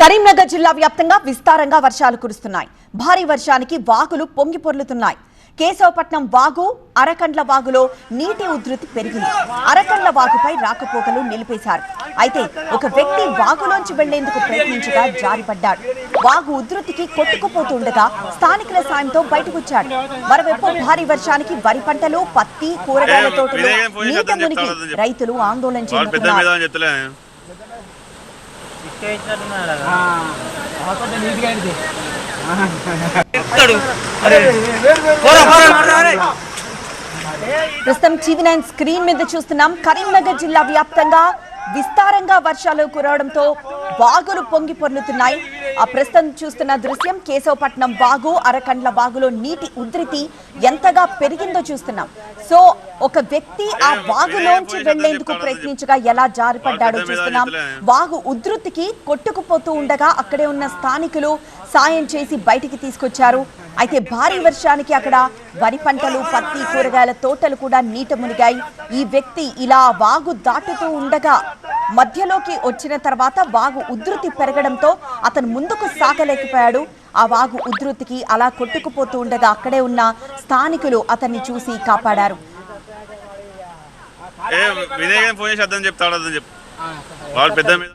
కరీంనగర్ జిల్లా వ్యాప్తంగా విస్తారంగా వర్షాలు కురుస్తున్నాయి. భారీ వర్షానికి వాగులు పొంగి పొర్లుతున్నాయి. కేశవపట్నం వాగు అరకండ్ల వాగులో నీటి ఉధృతి పెరిగింది. అరకండ్ల వాగుపై రాకపోకలు నిలిపేశారు. అయితే ఒక వ్యక్తి వాగులోంచి వెళ్ళేందుకు ప్రయత్నించగా జారిపడ్డాడు. వాగు ఉధృతికి కొట్టుకుపోతుండగా స్థానికుల సాయంతో బయటకొచ్చాడు. మరోవైపు భారీ వర్షానికి వరి పంటలు పత్తి కూరగాయల తోటలు నీట మునిగి రైతులు ఆందోళన చెందుతున్నారు. ప్రస్తుతం టీవీ నైన్ స్క్రీన్ మీద చూస్తున్నాం కరీంనగర్ జిల్లా వ్యాప్తంగా విస్తారంగా వర్షాలు కురవడంతో వాగులు పొంగి పొర్లుతున్నాయి. ఆ ప్రస్తుతం చూస్తున్న దృశ్యం కేశవపట్నం వాగు అరకండ్ల వాగులో నీటి ఉధృతి ఎంతగా పెరిగిందో చూస్తున్నాం. సో ఒక వ్యక్తి ఆ వాగులోంచి వెళ్ళేందుకు ప్రయత్నించగా ఎలా జారిపడ్డాడో చూస్తున్నాం. వాగు ఉధృతికి కొట్టుకుపోతూ ఉండగా అక్కడే ఉన్న స్థానికులు సాయం చేసి బయటికి తీసుకొచ్చారు. అయితే భారీ వర్షానికి అక్కడ వరి పంటలు పత్తి కూరగాయల తోటలు కూడా నీట మునిగాయి. ఈ వ్యక్తి ఇలా వాగు దాటుతూ ఉండగా మధ్యలోకి వచ్చిన తర్వాత వాగు ఉధృతి పెరగడంతో అతను ముందుకు సాగలేకపోయాడు. ఆ వాగు ఉధృతికి అలా కొట్టుకుపోతూ ఉండగా అక్కడే ఉన్న స్థానికులు అతన్ని చూసి కాపాడారు. ఫోన్ చెప్తాడు చెప్పు పెద్ద మీద